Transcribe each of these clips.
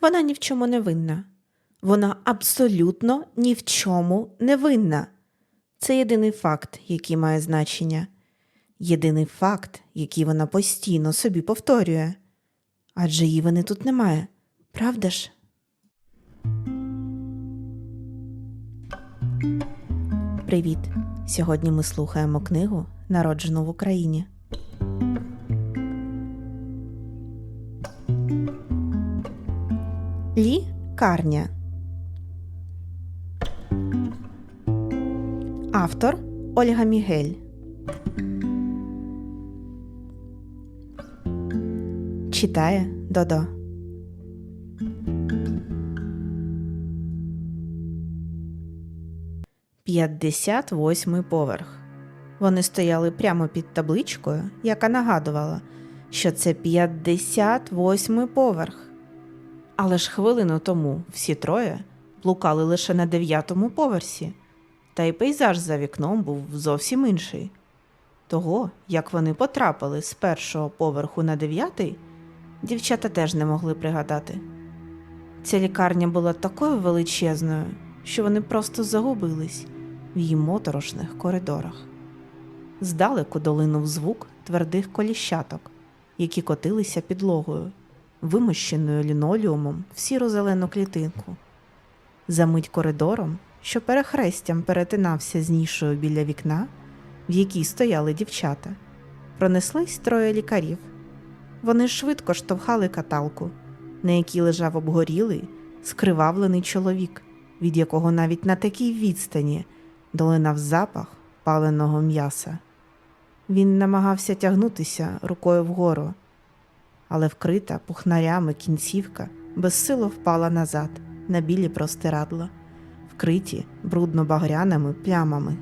Вона ні в чому не винна. Вона абсолютно ні в чому не винна. Це єдиний факт, який має значення. Єдиний факт, який вона постійно собі повторює. Адже її вини тут немає, правда ж? Привіт! Сьогодні ми слухаємо книгу Народжену в Україні. Лі Карня. Автор Ольга Мігель. Читає Додо. П'ятдесят восьмий поверх. Вони стояли прямо під табличкою, яка нагадувала, що це 58-й поверх. Але ж хвилину тому всі троє блукали лише на дев'ятому поверсі, та й пейзаж за вікном був зовсім інший. Того, як вони потрапили з першого поверху на дев'ятий, дівчата теж не могли пригадати. Ця лікарня була такою величезною, що вони просто загубились в її моторошних коридорах. Здалеку долинув звук твердих коліщаток, які котилися підлогою, вимощеною лінолеумом в сіро-зелену клітинку. Замить коридором, що перехрестям перетинався з нішою біля вікна, в якій стояли дівчата, пронеслись троє лікарів. Вони швидко штовхали каталку, на якій лежав обгорілий, скривавлений чоловік, від якого навіть на такій відстані долинав запах паленого м'яса. Він намагався тягнутися рукою вгору, але вкрита пухнарями кінцівка безсило впала назад на білі простирадла, вкриті брудно-багряними плямами.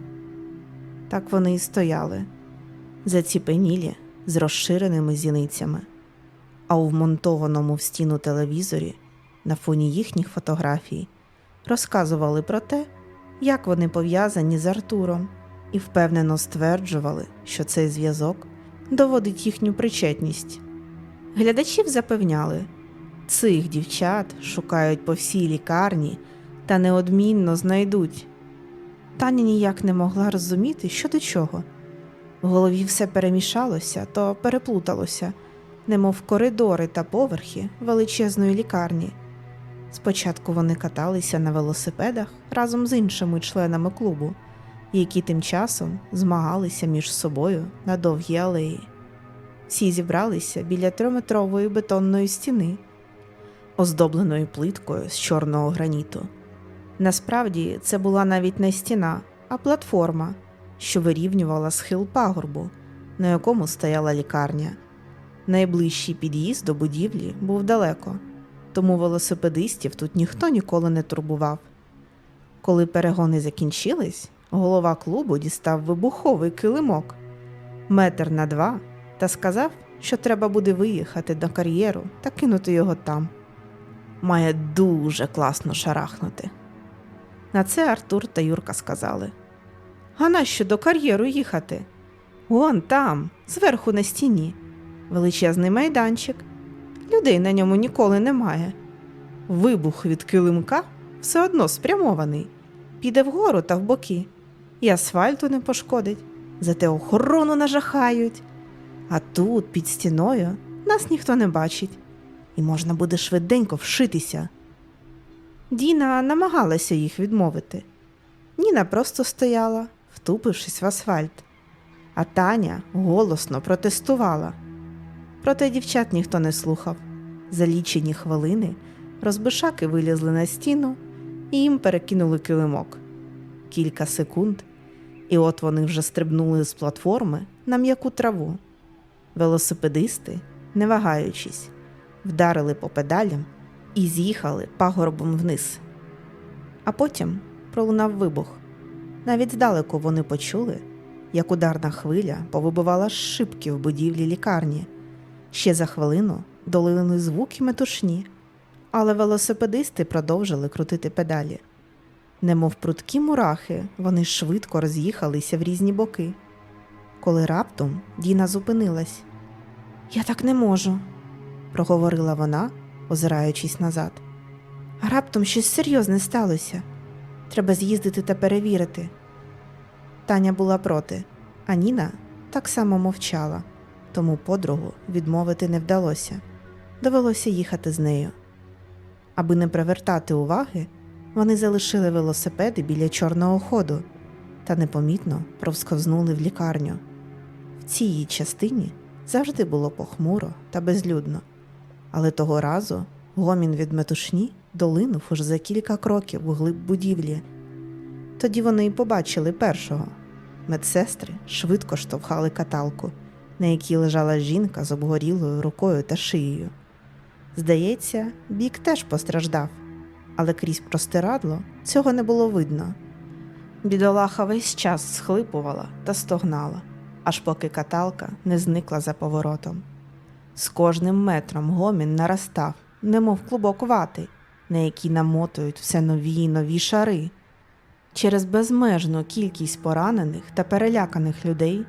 Так вони і стояли, заціпенілі з розширеними зіницями, а у вмонтованому в стіну телевізорі на фоні їхніх фотографій розказували про те, як вони пов'язані з Артуром, і впевнено стверджували, що цей зв'язок доводить їхню причетність. Глядачів запевняли, цих дівчат шукають по всій лікарні та неодмінно знайдуть. Таня ніяк не могла розуміти, що до чого. В голові все перемішалося, то переплуталося, немов коридори та поверхи величезної лікарні. Спочатку вони каталися на велосипедах разом з іншими членами клубу, які тим часом змагалися між собою на довгій алеї. Всі зібралися біля триметрової бетонної стіни, оздобленої плиткою з чорного граніту. Насправді це була навіть не стіна, а платформа, що вирівнювала схил пагорбу, на якому стояла лікарня. Найближчий під'їзд до будівлі був далеко, тому велосипедистів тут ніхто ніколи не турбував. Коли перегони закінчились, голова клубу дістав вибуховий килимок метр на два та сказав, що треба буде виїхати до кар'єру та кинути його там. Має дуже класно шарахнути. На це Артур та Юрка сказали: А нащо до кар'єру їхати? Вон там, зверху на стіні, величезний майданчик. Людей на ньому ніколи немає. Вибух від килимка все одно спрямований, піде вгору та в боки, і асфальту не пошкодить, зате охорону нажахають. А тут, під стіною, нас ніхто не бачить, і можна буде швиденько вшитися. Діна намагалася їх відмовити. Ніна просто стояла, втупившись в асфальт, а Таня голосно протестувала. Проте дівчат ніхто не слухав. За лічені хвилини розбишаки вилізли на стіну і їм перекинули килимок. Кілька секунд, і от вони вже стрибнули з платформи на м'яку траву. Велосипедисти, не вагаючись, вдарили по педалям і з'їхали пагорбом вниз. А потім пролунав вибух. Навіть здалеку вони почули, як ударна хвиля повибивала шибки в будівлі лікарні. Ще за хвилину долили звуки метушні, але велосипедисти продовжили крутити педалі. Немов прудкі мурахи, вони швидко роз'їхалися в різні боки. Коли раптом Діна зупинилась. Я так не можу, проговорила вона, озираючись назад. Раптом щось серйозне сталося. Треба з'їздити та перевірити. Таня була проти, а Ніна так само мовчала, тому подругу відмовити не вдалося. Довелося їхати з нею. Аби не привертати уваги, вони залишили велосипеди біля чорного ходу та непомітно провсковзнули в лікарню. В цій частині завжди було похмуро та безлюдно, але того разу гомін від метушні долинув уж за кілька кроків у глиб будівлі. Тоді вони й побачили першого. Медсестри швидко штовхали каталку, на якій лежала жінка з обгорілою рукою та шиєю. Здається, бік теж постраждав, але крізь простирадло цього не було видно. Бідолаха весь час схлипувала та стогнала, аж поки каталка не зникла за поворотом. З кожним метром гомін наростав, немов клубок вати, на який намотують все нові й нові шари. Через безмежну кількість поранених та переляканих людей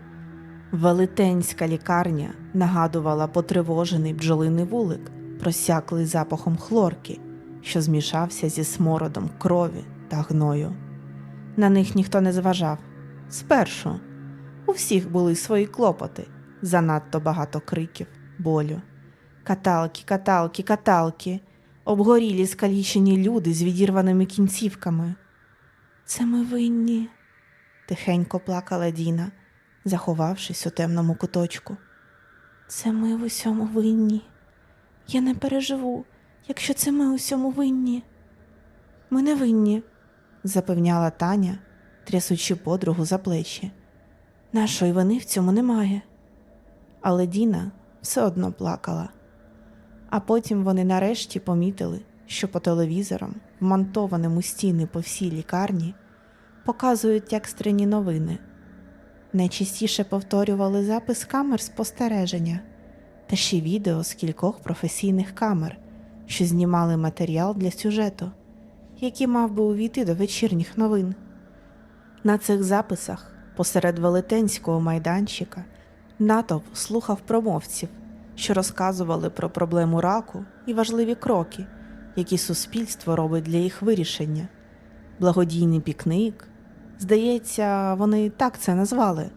велетенська лікарня нагадувала потривожений бджолиний вулик, просяклий запахом хлорки, що змішався зі смородом крові та гною. На них ніхто не зважав. Спершу у всіх були свої клопоти, занадто багато криків, болю. Каталки, каталки, каталки, обгорілі скалічені люди з відірваними кінцівками. Це ми винні, тихенько плакала Діна, заховавшись у темному куточку. Це ми в усьому винні. Я не переживу, якщо це ми у всьому винні. Ми не винні, запевняла Таня, трясучи подругу за плечі. Нашої вини в цьому немає. Але Діна все одно плакала. А потім вони нарешті помітили, що по телевізорам, вмонтованим стіни по всій лікарні, показують екстрені новини. Найчастіше повторювали запис камер спостереження та ще відео з кількох професійних камер, що знімали матеріал для сюжету, який мав би увійти до вечірніх новин. На цих записах посеред велетенського майданчика натовп слухав промовців, що розказували про проблему раку і важливі кроки, які суспільство робить для їх вирішення. Благодійний пікник. Здається, вони так це назвали.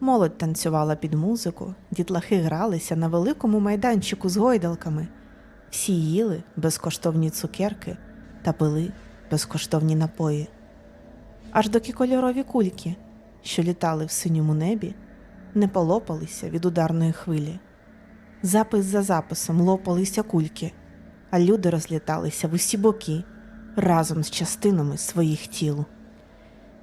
Молодь танцювала під музику, дітлахи гралися на великому майданчику з гойдалками, всі їли безкоштовні цукерки та пили безкоштовні напої. Аж доки кольорові кульки, що літали в синьому небі, не полопалися від ударної хвилі. Запис за записом лопалися кульки, а люди розліталися в усі боки разом з частинами своїх тіл.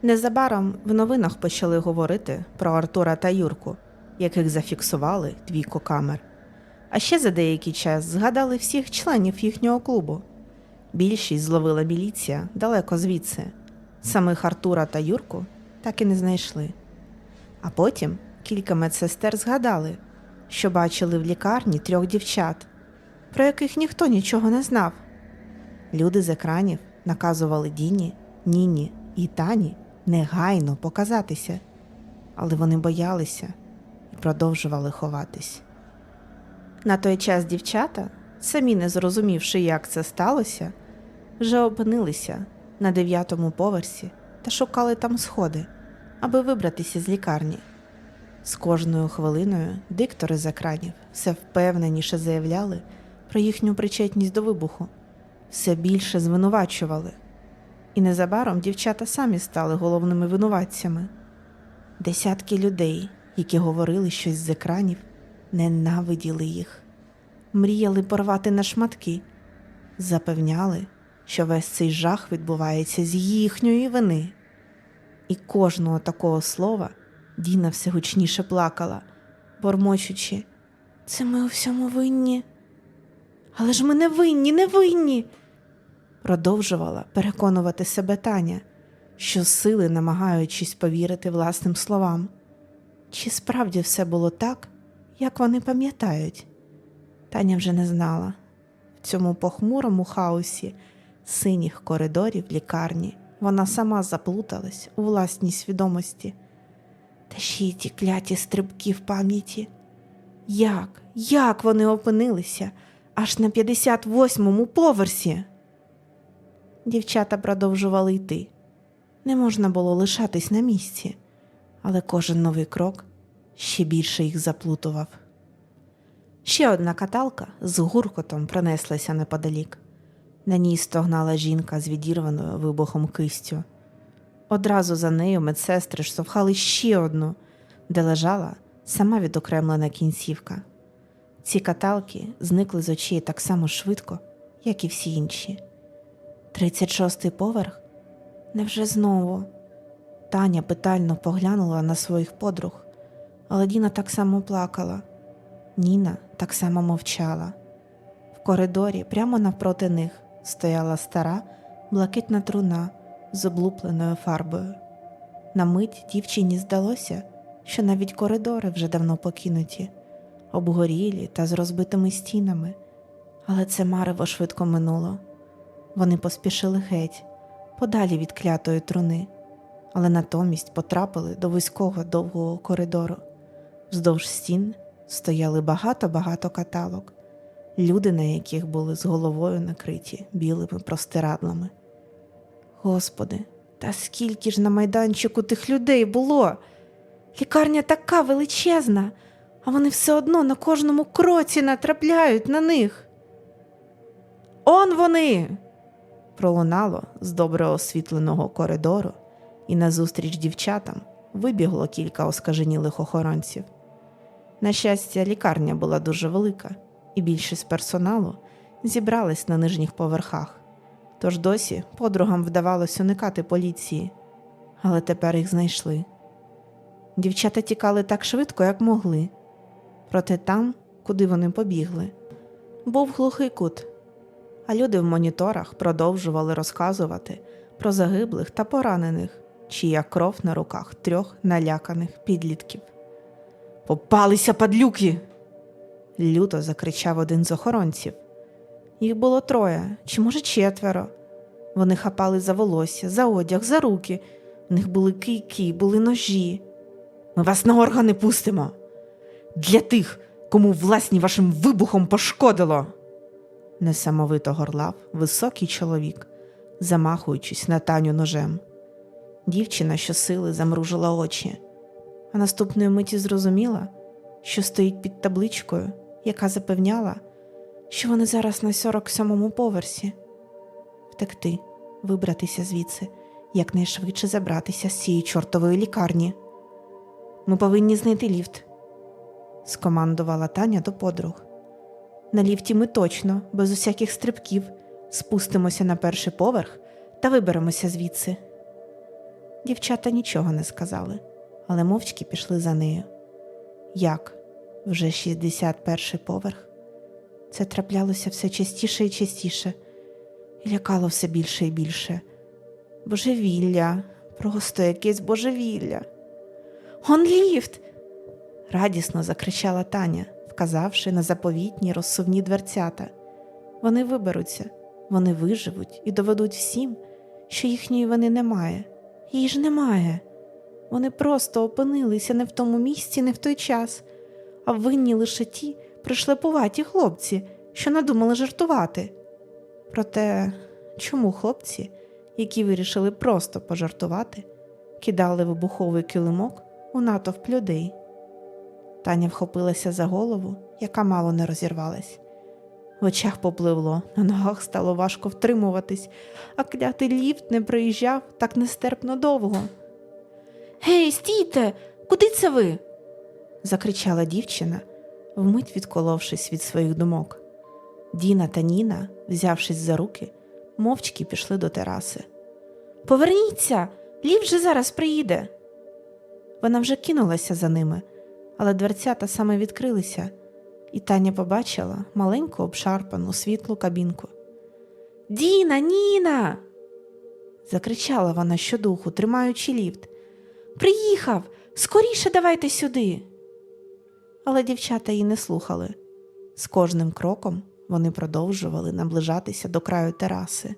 Незабаром в новинах почали говорити про Артура та Юрку, яких зафіксували двійко камер. А ще за деякий час згадали всіх членів їхнього клубу. Більшість зловила міліція далеко звідси. Самих Артура та Юрку так і не знайшли. А потім кілька медсестер згадали, що бачили в лікарні трьох дівчат, про яких ніхто нічого не знав. Люди з екранів наказували Діні, Ніні і Тані негайно показатися, але вони боялися і продовжували ховатись. На той час дівчата, самі не зрозумівши, як це сталося, вже опинилися на дев'ятому поверсі та шукали там сходи, аби вибратися з лікарні. З кожною хвилиною диктори з екранів все впевненіше заявляли про їхню причетність до вибуху, все більше звинувачували. І незабаром дівчата самі стали головними винуватцями. Десятки людей, які говорили щось з екранів, ненавиділи їх, мріяли порвати на шматки, запевняли, що весь цей жах відбувається з їхньої вини. І кожного такого слова Діна все гучніше плакала, бормочучи, це ми у всьому винні. Але ж ми не винні, не винні. Продовжувала переконувати себе Таня, що сили намагаючись повірити власним словам. Чи справді все було так, як вони пам'ятають? Таня вже не знала. В цьому похмурому хаосі синіх коридорів лікарні вона сама заплуталась у власній свідомості. Та ще й ті кляті стрибки в пам'яті. Як, як вони опинилися аж на 58-му поверсі? Дівчата продовжували йти. Не можна було лишатись на місці, але кожен новий крок ще більше їх заплутував. Ще одна каталка з гуркотом пронеслася неподалік. На ній стогнала жінка з відірваною вибухом кистю. Одразу за нею медсестри штовхали ще одну, де лежала сама відокремлена кінцівка. Ці каталки зникли з очей так само швидко, як і всі інші. Тридцять шостий поверх? Невже знову? Таня питально поглянула на своїх подруг, але Діна так само плакала. Ніна так само мовчала. В коридорі, прямо навпроти них, стояла стара блакитна труна з облупленою фарбою. На мить дівчині здалося, що навіть коридори вже давно покинуті, обгорілі та з розбитими стінами, але це марево швидко минуло. Вони поспішили геть, подалі від клятої труни, але натомість потрапили до вузького довгого коридору. Вздовж стін стояли багато-багато каталог, люди, на яких були з головою накриті білими простирадлами. Господи, та скільки ж на майданчику тих людей було? Лікарня така величезна, а вони все одно на кожному кроці натрапляють на них. Он вони. пролунало з добре освітленого коридору, і назустріч дівчатам вибігло кілька оскаженілих охоронців. На щастя, лікарня була дуже велика, і більшість персоналу зібрались на нижніх поверхах. Тож досі подругам вдавалось уникати поліції, але тепер їх знайшли. Дівчата тікали так швидко, як могли, проте там, куди вони побігли, був глухий кут, а люди в моніторах продовжували розказувати про загиблих та поранених, чия кров на руках трьох наляканих підлітків. Попалися падлюки. Люто закричав один з охоронців. Їх було троє, чи, може, четверо. Вони хапали за волосся, за одяг, за руки. В них були кийки, були ножі. Ми вас на органи пустимо. Для тих, кому власні вашим вибухом пошкодило. Несамовито горлав високий чоловік, замахуючись на таню ножем. Дівчина щосили замружила очі, а наступної миті зрозуміла, що стоїть під табличкою, яка запевняла, що вони зараз на 47-му поверсі. Втекти, вибратися звідси, якнайшвидше забратися з цієї чортової лікарні. Ми повинні знайти ліфт, скомандувала Таня до подруг. На ліфті ми точно, без усяких стрибків, спустимося на перший поверх та виберемося звідси. Дівчата нічого не сказали, але мовчки пішли за нею. Як? Вже 61 поверх? Це траплялося все частіше і частіше, і лякало все більше і більше. Божевілля, просто якесь божевілля. Он ліфт. радісно закричала Таня, вказавши на заповітні розсувні дверцята. Вони виберуться, вони виживуть і доведуть всім, що їхньої вини немає. Її ж немає. Вони просто опинилися не в тому місці, не в той час, а винні лише ті пришлепуваті хлопці, що надумали жартувати. Проте, чому хлопці, які вирішили просто пожартувати, кидали вибуховий килимок у натовп людей? Таня вхопилася за голову, яка мало не розірвалась. В очах попливло, на ногах стало важко втримуватись, а клятий ліфт не проїжджав так нестерпно довго. Гей, стійте, куди це ви? Закричала дівчина, вмить відколовшись від своїх думок. Діна та Ніна, взявшись за руки, мовчки пішли до тераси. Поверніться, ліфт же зараз приїде. Вона вже кинулася за ними, але дверцята саме відкрилися, і Таня побачила маленьку обшарпану світлу кабінку. Діна, Ніна. закричала вона щодуху, тримаючи ліфт. Приїхав, скоріше давайте сюди. Але дівчата її не слухали. З кожним кроком вони продовжували наближатися до краю тераси,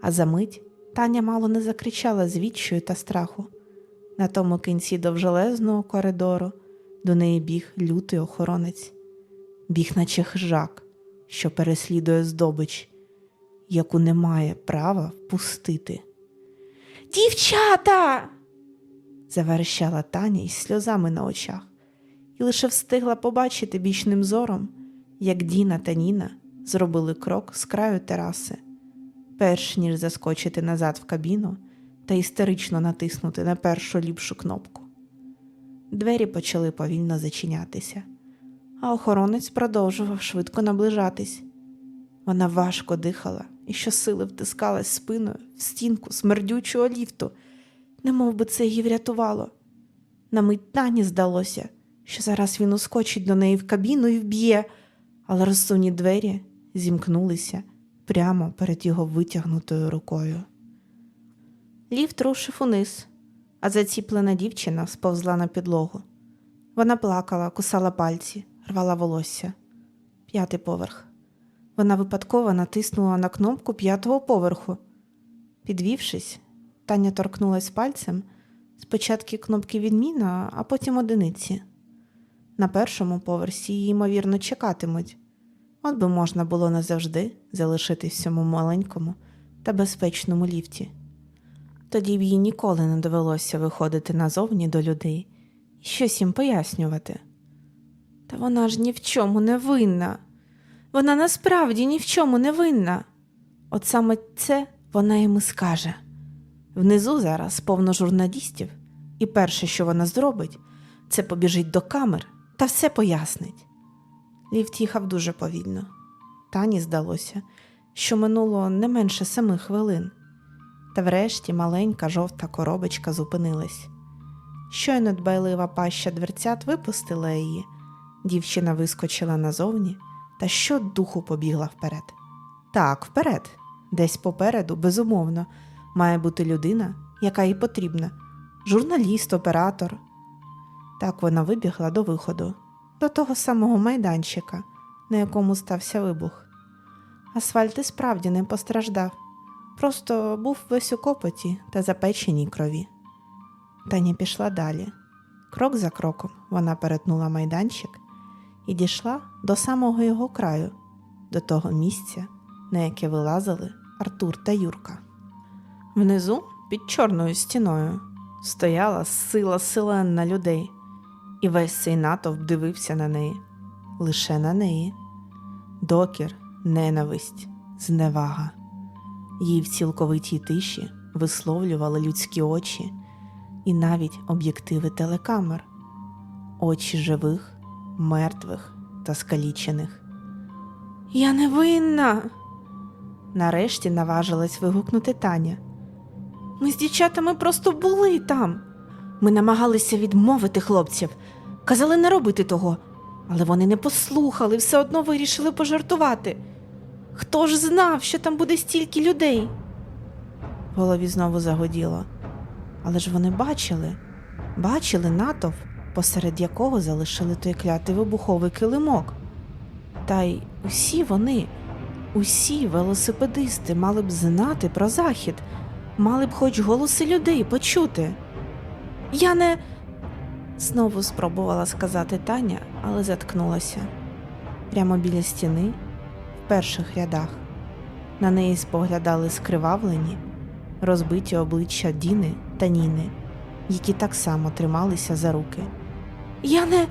а за мить Таня мало не закричала з відчаю та страху. На тому кінці довжелезного коридору до неї біг лютий охоронець, біг, наче хижак, що переслідує здобич, яку не має права впустити. Дівчата. заверещала Таня із сльозами на очах, і лише встигла побачити бічним зором, як Діна та Ніна зробили крок з краю тераси, перш ніж заскочити назад в кабіну та істерично натиснути на першу ліпшу кнопку. Двері почали повільно зачинятися, а охоронець продовжував швидко наближатись. Вона важко дихала і щосили втискалась спиною в стінку смердючого ліфту, немов би це її врятувало. На мить Тані здалося, що зараз він ускочить до неї в кабіну і вб'є, але розсувні двері зімкнулися прямо перед його витягнутою рукою. Ліфт рушив униз, а заціплена дівчина сповзла на підлогу. Вона плакала, кусала пальці, рвала волосся. П'ятий поверх. Вона випадково натиснула на кнопку п'ятого поверху. Підвівшись, Таня торкнулась пальцем спочатку кнопки відміна, а потім одиниці. На першому поверсі її, ймовірно, чекатимуть. От би можна було назавжди залишитись в цьому маленькому та безпечному ліфті. Тоді б їй ніколи не довелося виходити назовні до людей і щось їм пояснювати. Та вона ж ні в чому не винна. Вона насправді ні в чому не винна. От саме це вона йому скаже. Внизу зараз повно журналістів, і перше, що вона зробить, це побіжить до камер та все пояснить. Ліфт їхав дуже повільно. Тані здалося, що минуло не менше семи хвилин. Та врешті маленька жовта коробочка зупинилась. Щойно дбайлива паща дверцят випустила її, дівчина вискочила назовні та щодуху побігла вперед. Так, вперед, десь попереду, безумовно, має бути людина, яка їй потрібна журналіст, оператор. Так вона вибігла до виходу, до того самого майданчика, на якому стався вибух. Асфальт і справді не постраждав, просто був весь у копоті та запеченій крові. Таня пішла далі. Крок за кроком вона перетнула майданчик і дійшла до самого його краю, до того місця, на яке вилазили Артур та Юрка. Внизу, під чорною стіною, стояла сила селенна людей, і весь цей натовп дивився на неї, лише на неї. Докір, ненависть, зневага. Їй в цілковитій тиші висловлювали людські очі і навіть об'єктиви телекамер, очі живих, мертвих та скалічених. Я не винна. Нарешті наважилась вигукнути Таня. Ми з дівчатами просто були там. Ми намагалися відмовити хлопців, казали не робити того, але вони не послухали, все одно вирішили пожартувати. Хто ж знав, що там буде стільки людей? В голові знову загоділо. Але ж вони бачили, бачили натовп, посеред якого залишили той клятий вибуховий килимок. Та й усі вони, усі велосипедисти мали б знати про захід, мали б хоч голоси людей почути. Я не. Знову спробувала сказати Таня, але заткнулася. Прямо біля стіни, в перших рядах. На неї споглядали скривавлені, розбиті обличчя Діни та Ніни, які так само трималися за руки. Я не.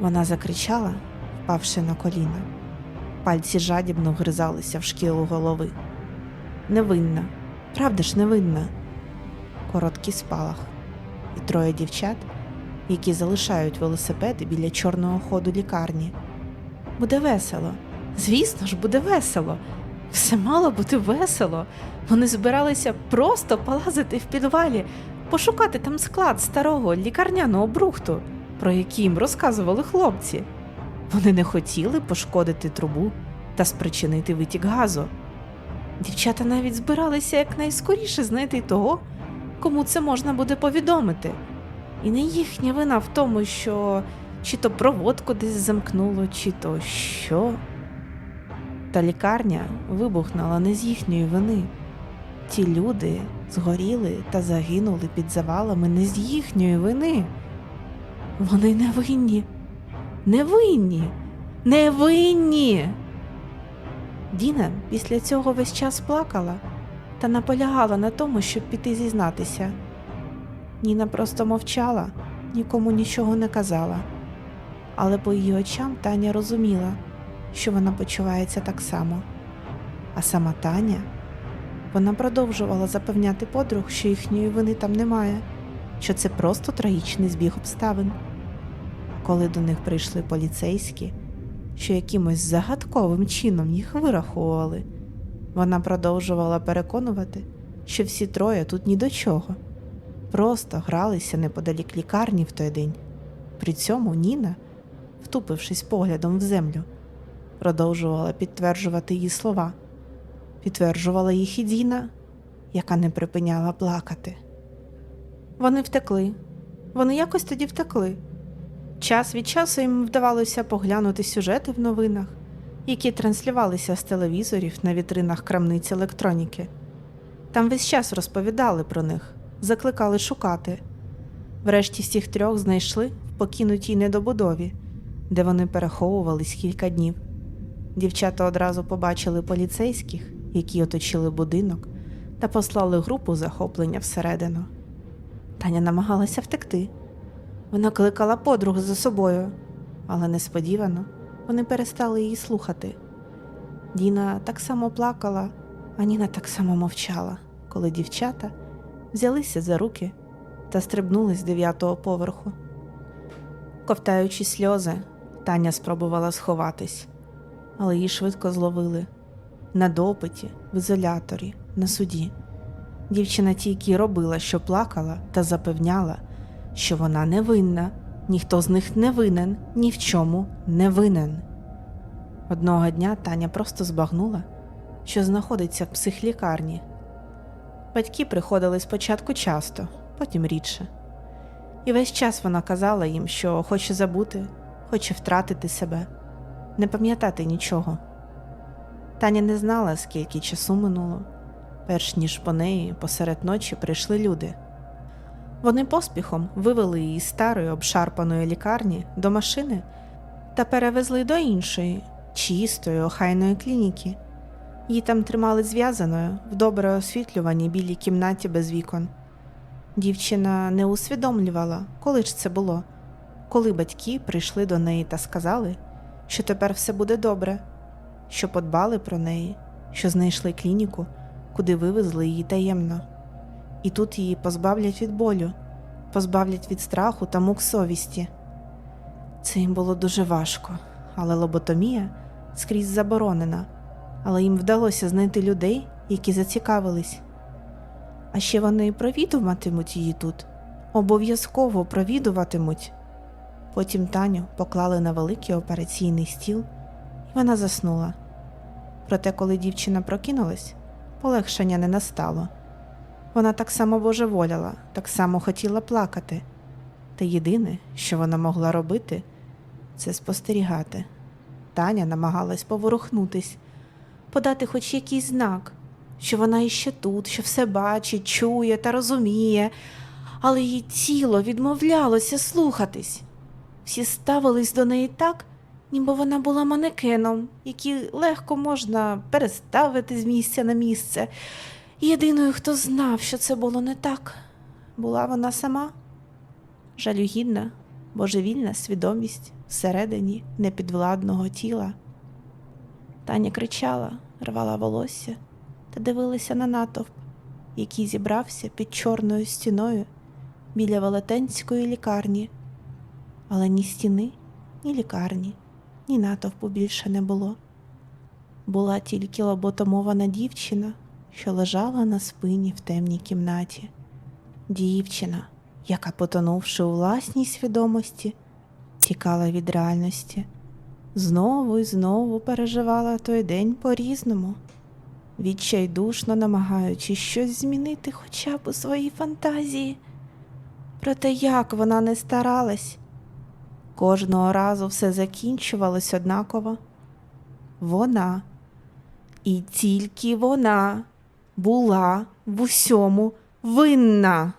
Вона закричала, впавши на коліна. Пальці жадібно вгризалися в шкілу голови. Невинна, правда ж невинна. Короткий спалах, і троє дівчат, які залишають велосипеди біля чорного ходу лікарні. Буде весело. Звісно ж, буде весело. Все мало бути весело. Вони збиралися просто полазити в підвалі, пошукати там склад старого лікарняного брухту, про який їм розказували хлопці. Вони не хотіли пошкодити трубу та спричинити витік газу. Дівчата навіть збиралися якнайскоріше знайти того, кому це можна буде повідомити. І не їхня вина в тому, що чи то проводку десь замкнуло, чи то що. Та лікарня вибухнула не з їхньої вини. Ті люди згоріли та загинули під завалами не з їхньої вини. Вони не винні, не винні, не винні. Діна після цього весь час плакала та наполягала на тому, щоб піти зізнатися. Ніна просто мовчала, нікому нічого не казала, але по її очам Таня розуміла, що вона почувається так само. А сама Таня вона продовжувала запевняти подруг, що їхньої вини там немає, що це просто трагічний збіг обставин. Коли до них прийшли поліцейські, що якимось загадковим чином їх вираховували, вона продовжувала переконувати, що всі троє тут ні до чого, просто гралися неподалік лікарні в той день. При цьому Ніна, втупившись поглядом в землю, продовжувала підтверджувати її слова, підтверджувала їх і Діна, яка не припиняла плакати. Вони втекли. Вони якось тоді втекли. Час від часу їм вдавалося поглянути сюжети в новинах, які транслювалися з телевізорів на вітринах крамниць електроніки. Там весь час розповідали про них, закликали шукати. Врешті всіх трьох знайшли в покинутій недобудові, де вони переховувались кілька днів. Дівчата одразу побачили поліцейських, які оточили будинок, та послали групу захоплення всередину. Таня намагалася втекти. Вона кликала подруг за собою, але несподівано вони перестали її слухати. Діна так само плакала, а Ніна так само мовчала, коли дівчата взялися за руки та стрибнули з дев'ятого поверху. Ковтаючи сльози, Таня спробувала сховатись, але її швидко зловили на допиті, в ізоляторі, на суді. Дівчина тільки робила, що плакала та запевняла, що вона не винна, ніхто з них не винен, ні в чому не винен. Одного дня Таня просто збагнула, що знаходиться в психлікарні. Батьки приходили спочатку часто, потім рідше. І весь час вона казала їм, що хоче забути, хоче втратити себе, не пам'ятати нічого. Таня не знала, скільки часу минуло, перш ніж по неї посеред ночі прийшли люди. Вони поспіхом вивели її з старої обшарпаної лікарні до машини та перевезли до іншої, чистої, охайної клініки. Її там тримали зв'язаною в добре освітлюваній білій кімнаті без вікон. Дівчина не усвідомлювала, коли ж це було, коли батьки прийшли до неї та сказали, що тепер все буде добре, що подбали про неї, що знайшли клініку, куди вивезли її таємно. І тут її позбавлять від болю, позбавлять від страху та мук совісті. Це їм було дуже важко, але лоботомія скрізь заборонена, але їм вдалося знайти людей, які зацікавились. А ще вони провідуватимуть її тут, обов'язково провідуватимуть. Потім Таню поклали на великий операційний стіл, і вона заснула. Проте, коли дівчина прокинулась, полегшення не настало. Вона так само божеволіла, так само хотіла плакати. Та єдине, що вона могла робити, це спостерігати. Таня намагалась поворухнутись, подати хоч якийсь знак, що вона іще тут, що все бачить, чує та розуміє, але її тіло відмовлялося слухатись. Всі ставились до неї так, ніби вона була манекеном, який легко можна переставити з місця на місце. Єдиною, хто знав, що це було не так, була вона сама. Жалюгідна, божевільна свідомість всередині непідвладного тіла. Таня кричала, рвала волосся та дивилася на натовп, який зібрався під чорною стіною біля велетенської лікарні. Але ні стіни, ні лікарні, ні натовпу більше не було. Була тільки лоботомована дівчина, що лежала на спині в темній кімнаті. Дівчина, яка, потонувши у власній свідомості, тікала від реальності, знову і знову переживала той день по-різному, відчайдушно намагаючись щось змінити хоча б у своїй фантазії. Проте як вона не старалась, кожного разу все закінчувалось однаково. Вона, і тільки вона була в усьому винна.